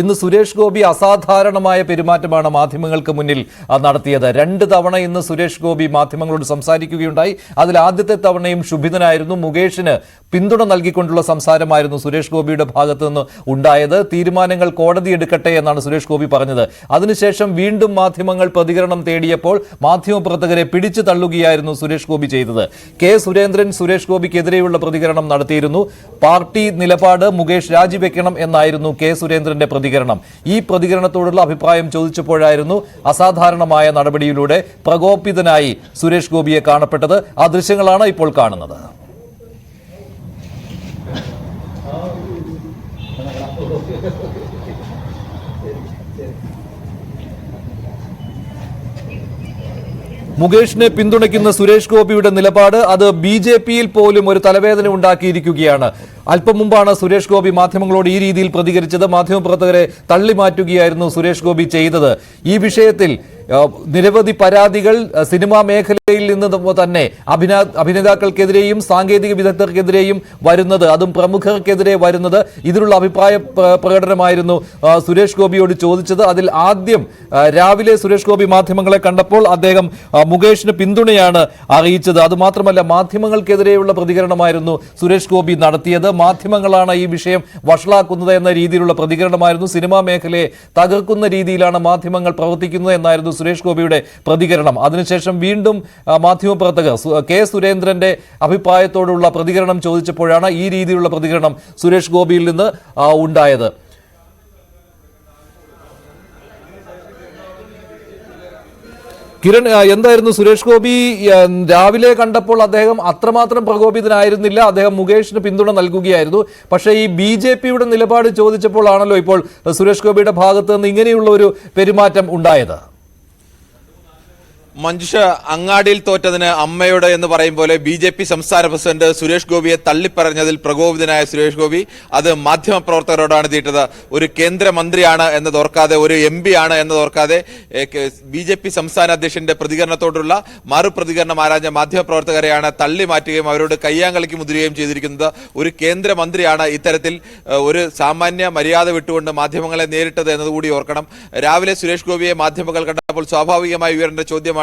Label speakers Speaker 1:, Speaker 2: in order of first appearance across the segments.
Speaker 1: ഇന്ന് സുരേഷ് ഗോപി അസാധാരണമായ പെരുമാറ്റമാണ് മാധ്യമങ്ങൾക്ക് മുന്നിൽ നടത്തിയത്. രണ്ട് തവണ ഇന്ന് സുരേഷ് ഗോപി മാധ്യമങ്ങളോട് സംസാരിക്കുകയുണ്ടായി. അതിൽ ആദ്യത്തെ തവണയും ശുഭിതനായിരുന്നു. മുകേഷിന് പിന്തുണ നൽകിക്കൊണ്ടുള്ള സംസാരമായിരുന്നു സുരേഷ് ഗോപിയുടെ ഭാഗത്തു നിന്ന് ഉണ്ടായത്. തീരുമാനങ്ങൾ കോടതി എടുക്കട്ടെ എന്നാണ് സുരേഷ് ഗോപി പറഞ്ഞത്. അതിനുശേഷം വീണ്ടും മാധ്യമങ്ങൾ പ്രതികരണം തേടിയപ്പോൾ മാധ്യമപ്രവർത്തകരെ പിടിച്ചു തള്ളുകയായിരുന്നു സുരേഷ് ഗോപി ചെയ്തത്. കെ സുരേന്ദ്രൻ സുരേഷ് ഗോപിക്കെതിരെയുള്ള പ്രതികരണം നടത്തിയിരുന്നു. പാർട്ടി നിലപാട് മുകേഷ് രാജിവെക്കണം എന്നായിരുന്നു കെ സുരേന്ദ്രന്റെ പ്രതികരണം. ഈ പ്രതികരണത്തോടുള്ള അഭിപ്രായം ചോദിച്ചപ്പോഴായിരുന്നു അസാധാരണമായ നടപടിയിലൂടെ പ്രകോപിതനായി സുരേഷ് ഗോപിയെ കാണപ്പെട്ടത്. ആ ദൃശ്യങ്ങളാണ് ഇപ്പോൾ കാണുന്നത്. മുകേഷിനെ പിന്തുണയ്ക്കുന്ന സുരേഷ് ഗോപിയുടെ നിലപാട് അത് ബി ജെ പിയിൽ പോലും ഒരു തലവേദന ഉണ്ടാക്കിയിരിക്കുകയാണ്. അല്പം മുമ്പാണ് സുരേഷ് ഗോപി മാധ്യമങ്ങളോട് ഈ രീതിയിൽ പ്രതികരിച്ചത്. മാധ്യമപ്രവർത്തകരെ തള്ളിമാറ്റുകയായിരുന്നു സുരേഷ് ഗോപി ചെയ്തത്. ഈ വിഷയത്തിൽ നിരവധി പരാതികൾ സിനിമാ മേഖലയിൽ നിന്ന് തന്നെ അഭിനാ അഭിനേതാക്കൾക്കെതിരെയും സാങ്കേതിക വിദഗ്ധർക്കെതിരെയും വരുന്നത് അതും പ്രമുഖർക്കെതിരെ വരുന്നത് ഇതിനുള്ള അഭിപ്രായ പ്ര- പ്രകടനമായിരുന്നു സുരേഷ് ഗോപിയോട് ചോദിച്ചത്. അതിൽ ആദ്യം രാവിലെ സുരേഷ് ഗോപി മാധ്യമങ്ങളെ കണ്ടപ്പോൾ അദ്ദേഹം മുകേഷിന് പിന്തുണയാണ് അറിയിച്ചത്. അതുമാത്രമല്ല മാധ്യമങ്ങൾക്കെതിരെയുള്ള പ്രതികരണമായിരുന്നു സുരേഷ് ഗോപി നടത്തിയത്. മാധ്യമങ്ങളാണ് ഈ വിഷയം വഷളാക്കുന്നത് എന്ന രീതിയിലുള്ള പ്രതികരണമായിരുന്നു. സിനിമാ മേഖലയെ തകർക്കുന്ന രീതിയിലാണ് മാധ്യമങ്ങൾ പ്രവർത്തിക്കുന്നത് എന്നായിരുന്നു സുരേഷ് ഗോപിയുടെ പ്രതികരണം. അതിനുശേഷം വീണ്ടും മാധ്യമപ്രവർത്തകർ കെ സുരേന്ദ്രന്റെ അഭിപ്രായത്തോടുള്ള പ്രതികരണം ചോദിച്ചപ്പോഴാണ് ഈ രീതിയിലുള്ള പ്രതികരണം സുരേഷ് ഗോപിയിൽ നിന്ന് ഉണ്ടായത്. കിരൺ എന്തായിരുന്നു സുരേഷ് ഗോപി രാവിലെ കണ്ടപ്പോൾ അദ്ദേഹം അത്രമാത്രം പ്രകോപിതനായിരുന്നില്ല. അദ്ദേഹം മുകേഷിന് പിന്തുണ നൽകുകയായിരുന്നു. പക്ഷേ ഈ ബി ജെ പിയുടെ നിലപാട് ചോദിച്ചപ്പോഴാണല്ലോ ഇപ്പോൾ സുരേഷ് ഗോപിയുടെ ഭാഗത്ത് നിന്ന് ഇങ്ങനെയുള്ള ഒരു പെരുമാറ്റം ഉണ്ടായത്.
Speaker 2: മഞ്ജുഷ അങ്ങാടിയിൽ തോറ്റതിന് അമ്മയോട് എന്ന് പറയും പോലെ ബി ജെ പി സംസ്ഥാന പ്രസിഡന്റ് സുരേഷ് ഗോപിയെ തള്ളിപ്പറഞ്ഞതിൽ പ്രകോപിതനായ സുരേഷ് ഗോപി അത് മാധ്യമപ്രവർത്തകരോടാണ് തീട്ടത് ഒരു കേന്ദ്രമന്ത്രിയാണ് എന്നത് ഓർക്കാതെ ഒരു എം പി ആണ് എന്നത് ഓർക്കാതെ ബി ജെ പി സംസ്ഥാന അധ്യക്ഷന്റെ പ്രതികരണത്തോടുള്ള മറുപ്രതികരണം ആരാഞ്ഞ മാധ്യമപ്രവർത്തകരെയാണ് തള്ളി മാറ്റുകയും അവരോട് കയ്യാങ്കളിക്ക് മുതിരുകയും ചെയ്തിരിക്കുന്നത്. ഒരു കേന്ദ്രമന്ത്രിയാണ് ഇത്തരത്തിൽ ഒരു സാമാന്യ മര്യാദ വിട്ടുകൊണ്ട് മാധ്യമങ്ങളെ നേരിട്ടത് എന്നതുകൂടി ഓർക്കണം. രാവിലെ സുരേഷ് ഗോപിയെ മാധ്യമങ്ങൾ കണ്ടപ്പോൾ സ്വാഭാവികമായി ഉയരേണ്ട ചോദ്യമാണ്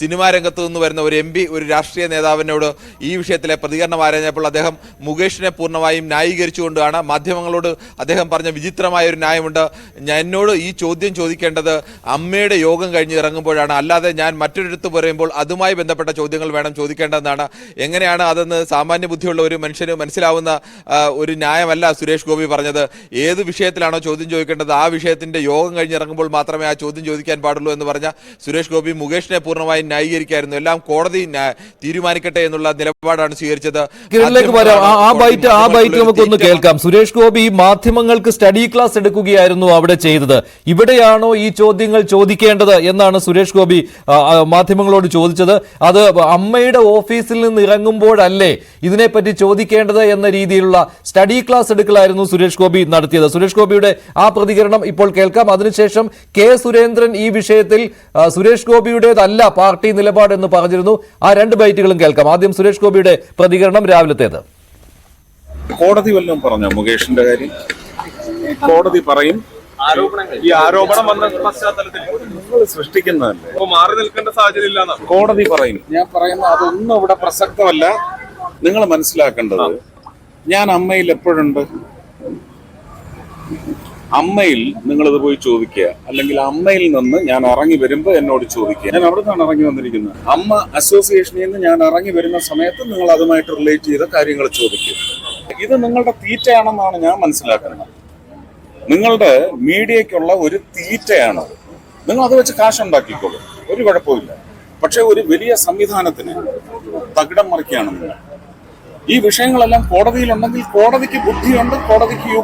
Speaker 2: സിനിമാ രംഗത്തു നിന്ന് വരുന്ന ഒരു എം ഒരു രാഷ്ട്രീയ നേതാവിനോട് ഈ വിഷയത്തിലെ പ്രതികരണം ആരാഞ്ഞപ്പോൾ അദ്ദേഹം മുകേഷിനെ പൂർണമായും ന്യായീകരിച്ചുകൊണ്ടാണ്. മാധ്യമങ്ങളോട് അദ്ദേഹം പറഞ്ഞ വിചിത്രമായ ഒരു ന്യായമുണ്ട്. എന്നോട് ഈ ചോദ്യം ചോദിക്കേണ്ടത് അമ്മയുടെ യോഗം കഴിഞ്ഞ് ഇറങ്ങുമ്പോഴാണ്. അല്ലാതെ ഞാൻ മറ്റൊരിടത്ത് പറയുമ്പോൾ അതുമായി ബന്ധപ്പെട്ട ചോദ്യങ്ങൾ വേണം ചോദിക്കേണ്ടതെന്നാണ്. എങ്ങനെയാണ് അതെന്ന് സാമാന്യ ബുദ്ധിയുള്ള ഒരു മനുഷ്യന് മനസ്സിലാവുന്ന ഒരു ന്യായമല്ല സുരേഷ് ഗോപി പറഞ്ഞത്. ഏത് വിഷയത്തിലാണോ ചോദ്യം ചോദിക്കേണ്ടത് ആ വിഷയത്തിന്റെ യോഗം കഴിഞ്ഞിറങ്ങുമ്പോൾ മാത്രമേ ആ ചോദ്യം ചോദിക്കാൻ പാടുള്ളൂ എന്ന് പറഞ്ഞ സുരേഷ് ഗോപി മുകേഷിനെ പൂർണമായും ന്യായീകരിക്കായിരുന്നു. എല്ലാം കോടതി തീരുമാനിക്കട്ടെ എന്നുള്ള നിലപാടാണ് സ്വീകരിച്ചത്.
Speaker 1: ആ- ബൈറ്റ് ആ ബൈറ്റ് നമുക്കൊന്ന് കേൾക്കാം. സുരേഷ് ഗോപി മാധ്യമങ്ങൾക്ക് സ്റ്റഡി ക്ലാസ് എടുക്കുകയായിരുന്നു അവിടെ ചെയ്തത്. ഇവിടെയാണോ ഈ ചോദ്യങ്ങൾ ചോദിക്കേണ്ടത് എന്നാണ് സുരേഷ് ഗോപി മാധ്യമങ്ങളോട് ചോദിച്ചത്. അത് അമ്മയുടെ ഓഫീസിൽ നിന്ന് ഇറങ്ങുമ്പോഴല്ലേ ഇതിനെപ്പറ്റി ചോദിക്കേണ്ടത് എന്ന രീതിയിലുള്ള സ്റ്റഡി ക്ലാസ് എടുക്കലായിരുന്നു സുരേഷ് ഗോപി നടത്തിയത്. സുരേഷ് ഗോപിയുടെ ആ പ്രതികരണം ഇപ്പോൾ കേൾക്കാം. അതിനുശേഷം കെ സുരേന്ദ്രൻ ഈ വിഷയത്തിൽ സുരേഷ് സുരേഷ് ഗോപിയുടേതല്ല പാർട്ടി നിലപാട് എന്ന് പറഞ്ഞിരുന്നു. ആ രണ്ട് ബൈറ്റുകളും കേൾക്കാം. ആദ്യം സുരേഷ് ഗോപിയുടെ പ്രതികരണം രാവിലത്തേത്.
Speaker 3: കോടതി വല്ലതും പറഞ്ഞു മുകേഷിന്റെ കാര്യം? കോടതി പറയും.
Speaker 4: ഈ ആരോപണം വന്ന പശ്ചാത്തലത്തിൽ
Speaker 3: നിങ്ങൾ സൃഷ്ടിക്കുന്നതല്ലേ?
Speaker 4: അപ്പൊ മാറി നിൽക്കേണ്ട സാഹചര്യം ഇല്ലാന്നാണ്
Speaker 3: കോടതി പറയും. ഞാൻ പറയുന്ന അതൊന്നും ഇവിടെ പ്രസക്തമല്ല. നിങ്ങൾ മനസ്സിലാക്കേണ്ടത് ഞാൻ അമ്മയിൽ എപ്പോഴുണ്ട്? അമ്മയിൽ നിങ്ങളത് പോയി ചോദിക്കുക. അല്ലെങ്കിൽ അമ്മയിൽ നിന്ന് ഞാൻ ഇറങ്ങി വരുമ്പോൾ എന്നോട് ചോദിക്കുക. ഞാൻ അവിടെ നിന്നാണ് ഇറങ്ങി വന്നിരിക്കുന്നത്. അമ്മ അസോസിയേഷനിൽ നിന്ന് ഞാൻ ഇറങ്ങി വരുന്ന സമയത്ത് നിങ്ങൾ അതുമായിട്ട് റിലേറ്റ് ചെയ്ത കാര്യങ്ങൾ ചോദിക്കും. ഇത് നിങ്ങളുടെ തീറ്റയാണെന്നാണ് ഞാൻ മനസ്സിലാക്കുന്നത്. നിങ്ങളുടെ മീഡിയയ്ക്കുള്ള ഒരു തീറ്റയാണ് നിങ്ങൾ അത് വെച്ച് കാശ് ഉണ്ടാക്കിക്കോളൂ ഒരു കുഴപ്പമില്ല പക്ഷെ ഒരു വലിയ സംവിധാനത്തിന് തകിടം മറിക്കുകയാണ് നിങ്ങൾ. ഈ വിഷയങ്ങളെല്ലാം കോടതിയിലുണ്ടെങ്കിൽ കോടതിക്ക് ബുദ്ധിയുണ്ട് കോടതിക്ക്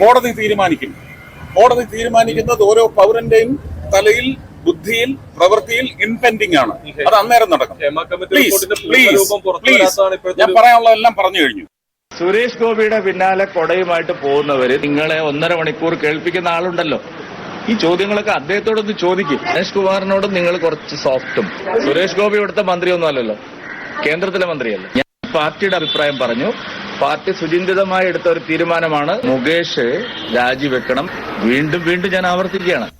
Speaker 3: കോടതി തീരുമാനിക്കും. കോടതി തീരുമാനിക്കുന്നത് ഓരോ പൗരന്റെയും തലയിൽ ബുദ്ധിയിൽ പ്രവൃത്തിയിൽ ഇൻപെൻഡിങ് ആണ്. അത് അന്നേരം നടക്കും. പ്ലീസ്
Speaker 4: റിപ്പോർട്ടിന്റെ
Speaker 3: പ്ലീസ് പ്ലീസ് ഞാൻ
Speaker 4: പറയാനുള്ള
Speaker 3: എല്ലാം പറഞ്ഞു കഴിഞ്ഞു.
Speaker 5: സുരേഷ് ഗോപിയുടെ പിന്നാലെ കൊടയുമായിട്ട് പോകുന്നവര് നിങ്ങളെ ഒന്നര മണിക്കൂർ കേൾപ്പിക്കുന്ന ആളുണ്ടല്ലോ. ഈ ചോദ്യങ്ങളൊക്കെ അദ്ദേഹത്തോടൊന്ന് ചോദിക്കും. ഗണേഷ് കുമാറിനോട് നിങ്ങൾ കുറച്ച് സോഫ്റ്റും. സുരേഷ് ഗോപി ഇവിടുത്തെ മന്ത്രിയൊന്നും അല്ലല്ലോ. കേന്ദ്രത്തിലെ മന്ത്രിയല്ല? ഞാൻ പാർട്ടിയുടെ അഭിപ്രായം പറഞ്ഞു. പാർട്ടി സുചിന്തിതമായി എടുത്ത ഒരു തീരുമാനമാണ് മുകേഷ് രാജിവെക്കണം. വീണ്ടും വീണ്ടും ഞാൻ ആവർത്തിക്കുകയാണ്.